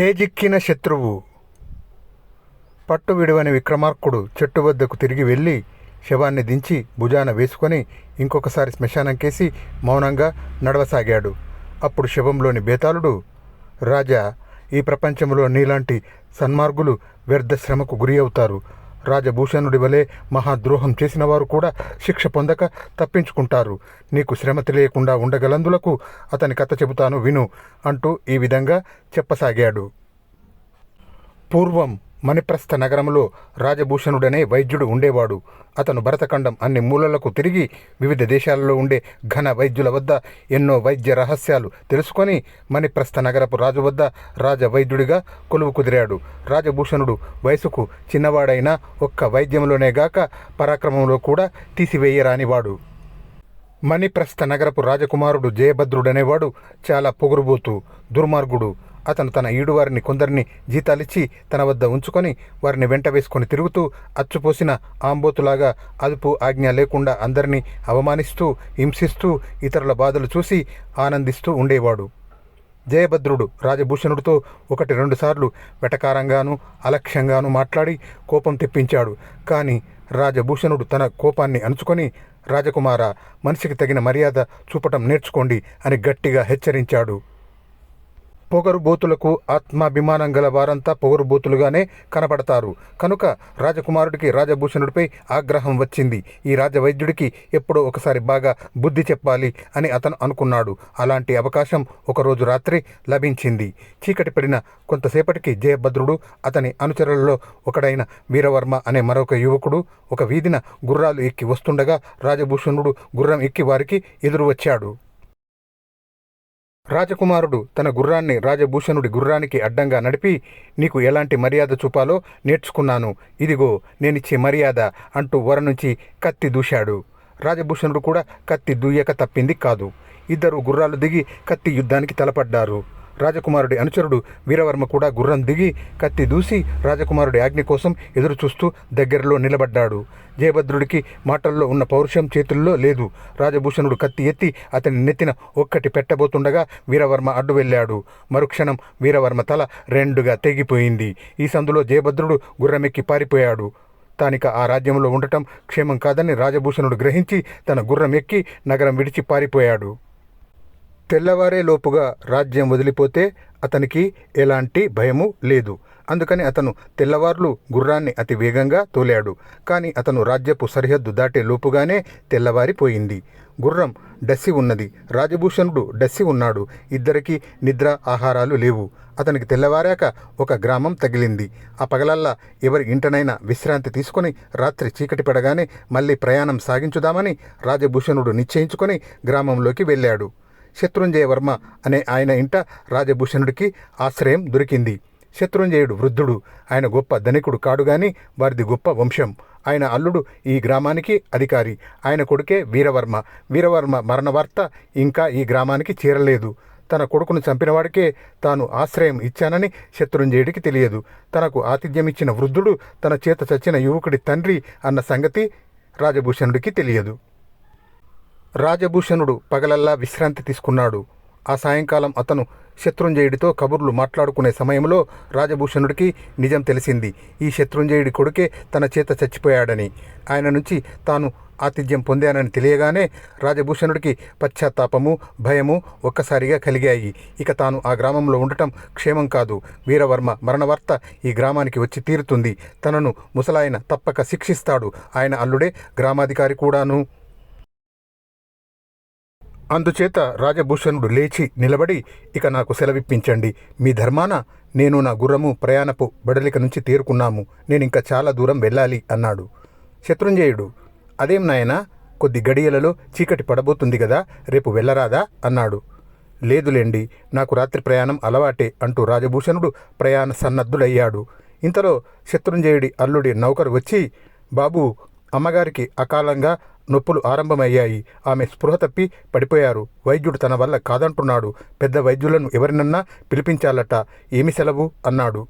చేజిక్కిన శత్రువు. పట్టు విడువని విక్రమార్కుడు చెట్టు వద్దకు తిరిగి వెళ్ళి శవాన్ని దించి భుజాన వేసుకొని ఇంకొకసారి శ్మశానంకేసి మౌనంగా నడవసాగాడు. అప్పుడు శవంలోని బేతాళుడు రాజా ఈ ప్రపంచంలో నీలాంటి సన్మార్గులు వ్యర్థ శ్రమకు గురి అవుతారు. రాజభూషణుడి వలె మహాద్రోహం చేసిన వారు కూడా శిక్ష పొందక తప్పించుకుంటారు. నీకు శ్రమ తెలియకుండా ఉండగలందులకు అతని కథ చెబుతాను విను అంటూ ఈ విధంగా చెప్పసాగాడు. పూర్వం మణిప్రస్థ నగరంలో రాజభూషణుడనే వైద్యుడు ఉండేవాడు. అతను భరతఖండం అన్ని మూలలకు తిరిగి వివిధ దేశాలలో ఉండే ఘన వైద్యుల వద్ద ఎన్నో వైద్య రహస్యాలు తెలుసుకొని మణిప్రస్థ నగరపు రాజు వద్ద రాజవైద్యుడిగా కొలువు కుదిరాడు. రాజభూషణుడు వయసుకు చిన్నవాడైనా ఒక్క వైద్యంలోనే గాక పరాక్రమంలో కూడా తీసివేయరానివాడు. మణిప్రస్థ నగరపు రాజకుమారుడు జయభద్రుడనేవాడు చాలా పొగురుబోతు దుర్మార్గుడు. అతను తన ఈడువారిని కొందరిని జీతాలిచ్చి తన వద్ద ఉంచుకొని వారిని వెంట వేసుకొని తిరుగుతూ అచ్చుపోసిన ఆంబోతులాగా అదుపు ఆజ్ఞ లేకుండా అందరినీ అవమానిస్తూ హింసిస్తూ ఇతరుల బాధలు చూసి ఆనందిస్తూ ఉండేవాడు. జయభద్రుడు రాజభూషణుడితో ఒకటి రెండుసార్లు వెటకారంగాను అలక్ష్యంగాను మాట్లాడి కోపం తెప్పించాడు. కానీ రాజభూషణుడు తన కోపాన్ని అణుచుకొని రాజకుమార మనిషికి తగిన మర్యాద చూపటం నేర్చుకోండి అని గట్టిగా హెచ్చరించాడు. పొగరుబోతులకు ఆత్మాభిమానం గల వారంతా పొగరుబోతులుగానే కనపడతారు. కనుక రాజకుమారుడికి రాజభూషణుడిపై ఆగ్రహం వచ్చింది. ఈ రాజవైద్యుడికి ఎప్పుడో ఒకసారి బాగా బుద్ధి చెప్పాలి అని అతను అనుకున్నాడు. అలాంటి అవకాశం ఒకరోజు రాత్రి లభించింది. చీకటి పడిన కొంతసేపటికి జయభద్రుడు అతని అనుచరులలో ఒకడైన వీరవర్మ అనే మరొక యువకుడు ఒక వీధిన గుర్రాలు ఎక్కి వస్తుండగా రాజభూషణుడు గుర్రం ఎక్కి వారికి ఎదురు వచ్చాడు రాజకుమారుడు తన గుర్రాన్ని రాజభూషణుడి గుర్రానికి అడ్డంగా నడిపి నీకు ఎలాంటి మర్యాద చూపాలో నేర్చుకున్నాను. ఇదిగో నేనిచ్చే మర్యాద అంటూ వర నుంచి కత్తి దూశాడు. రాజభూషణుడు కూడా కత్తి దూయక తప్పింది కాదు. ఇద్దరు గుర్రాలు దిగి కత్తి యుద్ధానికి తలపడ్డారు. రాజకుమారుడి అనుచరుడు వీరవర్మ కూడా గుర్రం దిగి కత్తి దూసి రాజకుమారుడి ఆజ్ఞ కోసం ఎదురుచూస్తూ దగ్గరలో నిలబడ్డాడు. జయభద్రుడికి మాటల్లో ఉన్న పౌరుషం చేతుల్లో లేదు. రాజభూషణుడు కత్తి ఎత్తి అతని నెత్తిన ఒక్కటి పెట్టబోతుండగా వీరవర్మ అడ్డు వెళ్ళాడు. మరుక్షణం వీరవర్మ తల రెండుగా తెగిపోయింది. ఈ సందులో జయభద్రుడు గుర్రమెక్కి పారిపోయాడు. తానిక ఆ రాజ్యంలో ఉండటం క్షేమం కాదని రాజభూషణుడు గ్రహించి తన గుర్రం ఎక్కి నగరం విడిచి పారిపోయాడు. తెల్లవారే లోపుగా రాజ్యం వదిలిపోతే అతనికి ఎలాంటి భయము లేదు. అందుకని అతను తెల్లవార్లు గుర్రాన్ని అతి వేగంగా తోలాడు. కానీ అతను రాజ్యపు సరిహద్దు దాటే లోపుగానే తెల్లవారిపోయింది. గుర్రం డస్సి ఉన్నది. రాజభూషణుడు డస్సి ఉన్నాడు. ఇద్దరికి నిద్ర ఆహారాలు లేవు. అతనికి తెల్లవారాక ఒక గ్రామం తగిలింది. ఆ పగలల్లా ఎవరి ఇంటనైనా విశ్రాంతి తీసుకొని రాత్రి చీకటి పడగానే మళ్ళీ ప్రయాణం సాగించుదామని రాజభూషణుడు నిశ్చయించుకొని గ్రామంలోకి వెళ్ళాడు. శత్రుంజయవర్మ అనే ఆయన ఇంట రాజభూషణుడికి ఆశ్రయం దొరికింది. శత్రుంజయుడు వృద్ధుడు. ఆయన గొప్ప ధనికుడు కాడుగాని వారిది గొప్ప వంశం. ఆయన అల్లుడు ఈ గ్రామానికి అధికారి. ఆయన కొడుకే వీరవర్మ. వీరవర్మ మరణ వార్త ఇంకా ఈ గ్రామానికి చేరలేదు. తన కొడుకును చంపినవాడికే తాను ఆశ్రయం ఇచ్చానని శత్రుంజయుడికి తెలియదు. తనకు ఆతిథ్యం ఇచ్చిన వృద్ధుడు తన చేత చచ్చిన యువకుడి తండ్రి అన్న సంగతి రాజభూషణుడికి తెలియదు. రాజభూషణుడు పగలల్లా విశ్రాంతి తీసుకున్నాడు. ఆ సాయంకాలం అతను శత్రుంజయుడితో కబుర్లు మాట్లాడుకునే సమయంలో రాజభూషణుడికి నిజం తెలిసింది. ఈ శత్రుంజయుడి కొడుకే తన చేత చచ్చిపోయాడని. ఆయన నుంచి తాను ఆతిథ్యం పొందానని తెలియగానే రాజభూషణుడికి పశ్చాత్తాపము భయము ఒక్కసారిగా కలిగాయి. ఇక తాను ఆ గ్రామంలో ఉండటం క్షేమం కాదు. వీరవర్మ మరణవార్త ఈ గ్రామానికి వచ్చి తీరుతుంది. తనను ముసలాయన తప్పక శిక్షిస్తాడు. ఆయన అల్లుడే గ్రామాధికారి కూడాను. అందుచేత రాజభూషణుడు లేచి నిలబడి ఇక నాకు సెలవిప్పించండి. మీ ధర్మాన నేను నా గుర్రము ప్రయాణపు బడలిక నుంచి తేరుకున్నాము. నేను ఇంకా చాలా దూరం వెళ్ళాలి అన్నాడు. శత్రుంజయుడు అదేం నాయనా కొద్ది గడియలలో చీకటి పడబోతుంది కదా రేపు వెళ్ళరాదా? అన్నాడు. లేదులేండి నాకు రాత్రి ప్రయాణం అలవాటే అంటూ రాజభూషణుడు ప్రయాణ సన్నద్ధుడయ్యాడు. ఇంతలో శత్రుంజయుడి అల్లుడి నౌకరు వచ్చి బాబు అమ్మగారికి అకాలంగా నొప్పులు ఆరంభమయ్యాయి. ఆమె స్పృహ తప్పి పడిపోయారు. వైద్యుడు తన వల్ల కాదంటున్నాడు. పెద్ద వైద్యులను ఎవరినన్నా పిలిపించాలట. ఏమి సెలవు? అన్నాడు.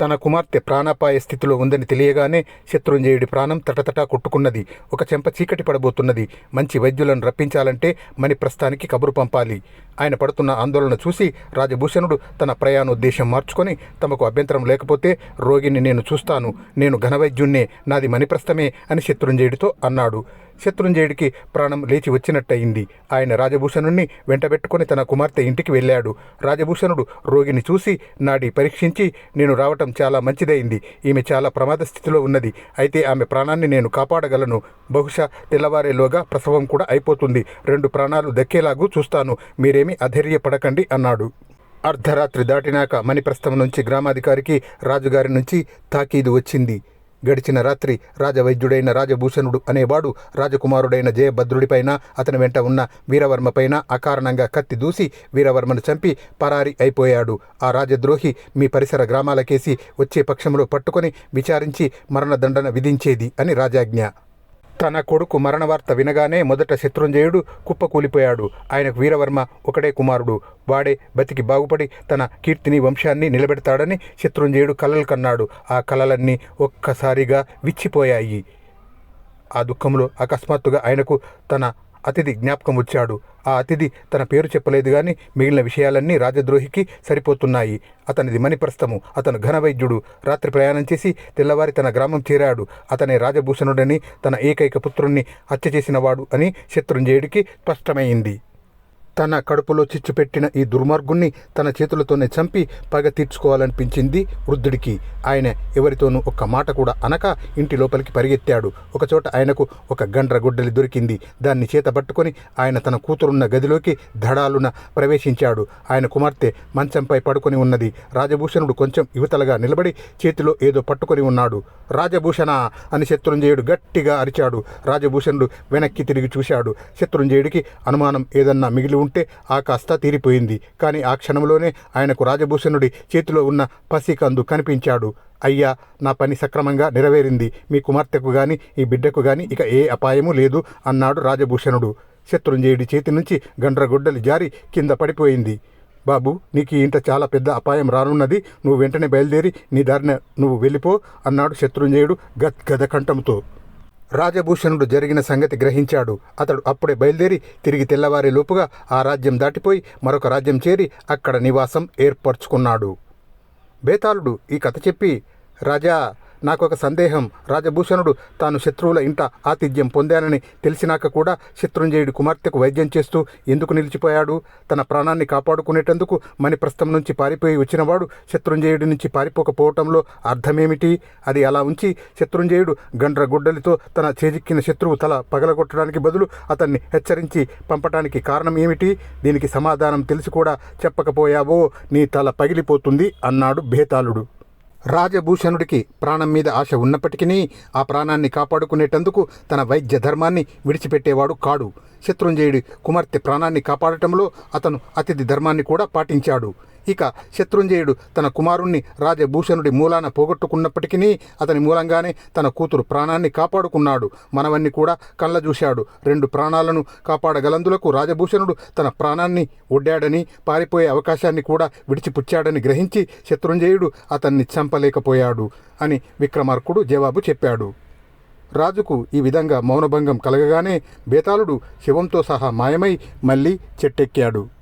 తన కుమార్తె ప్రాణాపాయ స్థితిలో ఉందని తెలియగానే శత్రుంజయుడి ప్రాణం తటతటా కొట్టుకున్నది. ఒక చెంప చీకటి పడబోతున్నది. మంచి వైద్యులను రప్పించాలంటే మణిప్రస్థానికి కబురు పంపాలి. ఆయన పడుతున్న ఆందోళన చూసి రాజభూషణుడు తన ప్రయాణోద్దేశం మార్చుకొని తమకు అభ్యంతరం లేకపోతే రోగిని నేను చూస్తాను. నేను ఘనవైద్యున్నే నాది మణిప్రస్థమే అని శత్రుంజయుడితో అన్నాడు. శత్రుంజయుడికి ప్రాణం లేచి వచ్చినట్టయింది. ఆయన రాజభూషణుణ్ణి వెంటబెట్టుకుని తన కుమార్తె ఇంటికి వెళ్ళాడు. రాజభూషణుడు రోగిని చూసి నాడి పరీక్షించి నేను రావటం చాలా మంచిదైంది ఈమె చాలా ప్రమాద స్థితిలో ఉన్నది. అయితే ఆమె ప్రాణాన్ని నేను కాపాడగలను. బహుశా తెల్లవారేలోగా ప్రసవం కూడా అయిపోతుంది. రెండు ప్రాణాలు దక్కేలాగూ చూస్తాను. మీరేమీ అధైర్యపడకండి అన్నాడు. అర్ధరాత్రి దాటినాక మణిప్రస్థం నుంచి గ్రామాధికారికి రాజుగారి నుంచి తాకీదు వచ్చింది. గడిచిన రాత్రి రాజవైద్యుడైన రాజభూషణుడు అనేవాడు రాజకుమారుడైన జయభద్రుడిపైన అతని వెంట ఉన్న వీరవర్మపైన అకారణంగా కత్తి దూసి వీరవర్మను చంపి పరారి అయిపోయాడు. ఆ రాజద్రోహి మీ పరిసర గ్రామాలకేసి వచ్చే పక్షంలో పట్టుకొని విచారించి మరణదండన విధించేది అని రాజాజ్ఞ. తన కొడుకు మరణ వార్త వినగానే మొదట శత్రుంజయుడు కుప్పకూలిపోయాడు. ఆయనకు వీరవర్మ ఒకడే కుమారుడు. వాడే బతికి బాగుపడి తన కీర్తిని వంశాన్ని నిలబెడతాడని శత్రుంజయుడు కలలు కన్నాడు. ఆ కలలన్నీ ఒక్కసారిగా విచ్చిపోయాయి. ఆ దుఃఖంలో అకస్మాత్తుగా ఆయనకు తన అతిథి జ్ఞాపకం వచ్చాడు. ఆ అతిథి తన పేరు చెప్పలేదు కానీ మిగిలిన విషయాలన్నీ రాజద్రోహికి సరిపోతున్నాయి. అతనిది మణిప్రస్థము. అతను ఘనవైద్యుడు రాత్రి ప్రయాణం చేసి తెల్లవారి తన గ్రామం చేరాడు. అతనే రాజభూషణుడని తన ఏకైక పుత్రుణ్ణి హత్య చేసినవాడు అని శత్రుంజయుడికి స్పష్టమైంది. తన కడుపులో చిచ్చుపెట్టిన ఈ దుర్మార్గుణ్ణి తన చేతులతోనే చంపి పగ తీర్చుకోవాలనిపించింది వృద్ధుడికి. ఆయన ఎవరితోనూ ఒక్క మాట కూడా అనక ఇంటి లోపలికి పరిగెత్తాడు. ఒకచోట ఆయనకు ఒక గండ్ర గుడ్డలి దొరికింది. దాన్ని చేత పట్టుకొని ఆయన తన కూతురున్న గదిలోకి ధడాలున ప్రవేశించాడు. ఆయన కుమార్తె మంచంపై పడుకొని ఉన్నది. రాజభూషణుడు కొంచెం యువతలుగా నిలబడి చేతిలో ఏదో పట్టుకొని ఉన్నాడు. రాజభూషణ! అని శత్రుంజయుడు గట్టిగా అరిచాడు. రాజభూషణుడు వెనక్కి తిరిగి చూశాడు. శత్రుంజయుడికి అనుమానం ఏదన్నా మిగిలి ఉంటే ఆ కాస్త తీరిపోయింది. కానీ ఆ క్షణంలోనే ఆయనకు రాజభూషణుడి చేతిలో ఉన్న పసికందు కనిపించాడు. అయ్యా నా పని సక్రమంగా నెరవేరింది. మీ కుమార్తెకు గాని ఈ బిడ్డకు గాని ఇక ఏ అపాయమూ లేదు అన్నాడు రాజభూషణుడు. శత్రుంజయుడి చేతి నుంచి గండ్రగుడ్డలు జారి కింద పడిపోయింది. బాబు నీకు ఇంత ఇంట చాలా పెద్ద అపాయం రానున్నది. నువ్వు వెంటనే బయలుదేరి నీ దారిన నువ్వు వెళ్ళిపో అన్నాడు శత్రుంజయుడు గద్గద కంఠంతో. రాజభూషణుడు జరిగిన సంగతి గ్రహించాడు. అతడు అప్పుడే బయలుదేరి తిరిగి తెల్లవారే లోపుగా ఆ రాజ్యం దాటిపోయి మరొక రాజ్యం చేరి అక్కడ నివాసం ఏర్పరచుకున్నాడు. బేతాళుడు ఈ కథ చెప్పి రాజా నాకొక సందేహం. రాజభూషణుడు తాను శత్రువుల ఇంట ఆతిథ్యం పొందానని తెలిసినాక కూడా శత్రుంజయుడి కుమార్తెకు వైద్యం చేస్తూ ఎందుకు నిలిచిపోయాడు? తన ప్రాణాన్ని కాపాడుకునేటందుకు మణిప్రస్థం నుంచి పారిపోయి వచ్చినవాడు శత్రుంజయుడి నుంచి పారిపోకపోవటంలో అర్థమేమిటి? అది అలా ఉంచి శత్రుంజయుడు గండ్రగుడ్డలితో తన చేజిక్కిన శత్రువు తల పగలగొట్టడానికి బదులు అతన్ని హెచ్చరించి పంపటానికి కారణం ఏమిటి? దీనికి సమాధానం తెలిసి కూడా చెప్పకపోయావో నీ తల పగిలిపోతుంది అన్నాడు భేతాళుడు. రాజభూషణుడికి ప్రాణం మీద ఆశ ఉన్నప్పటికీ ఆ ప్రాణాన్ని కాపాడుకునేటందుకు తన వైద్య ధర్మాన్ని విడిచిపెట్టేవాడు కాడు. శత్రుంజయుడి కుమార్తె ప్రాణాన్ని కాపాడటంలో అతను అతిథి ధర్మాన్ని కూడా పాటించాడు. ఇక శత్రుంజయుడు తన కుమారుణ్ణి రాజభూషణుడి మూలాన పోగొట్టుకున్నప్పటికీ అతని మూలంగానే తన కూతురు ప్రాణాన్ని కాపాడుకున్నాడు. మనవన్ని కూడా కళ్ళ చూశాడు రెండు ప్రాణాలను కాపాడగలందులకు రాజభూషణుడు తన ప్రాణాన్ని ఒడ్డాడని పారిపోయే అవకాశాన్ని కూడా విడిచిపుచ్చాడని గ్రహించి శత్రుంజయుడు అతన్ని చంపలేకపోయాడు అని విక్రమార్కుడు జవాబు చెప్పాడు. రాజుకు ఈ విధంగా మౌనభంగం కలగగానే బేతాళుడు శివంతో సహా మాయమై మళ్ళీ చెట్టెక్కాడు.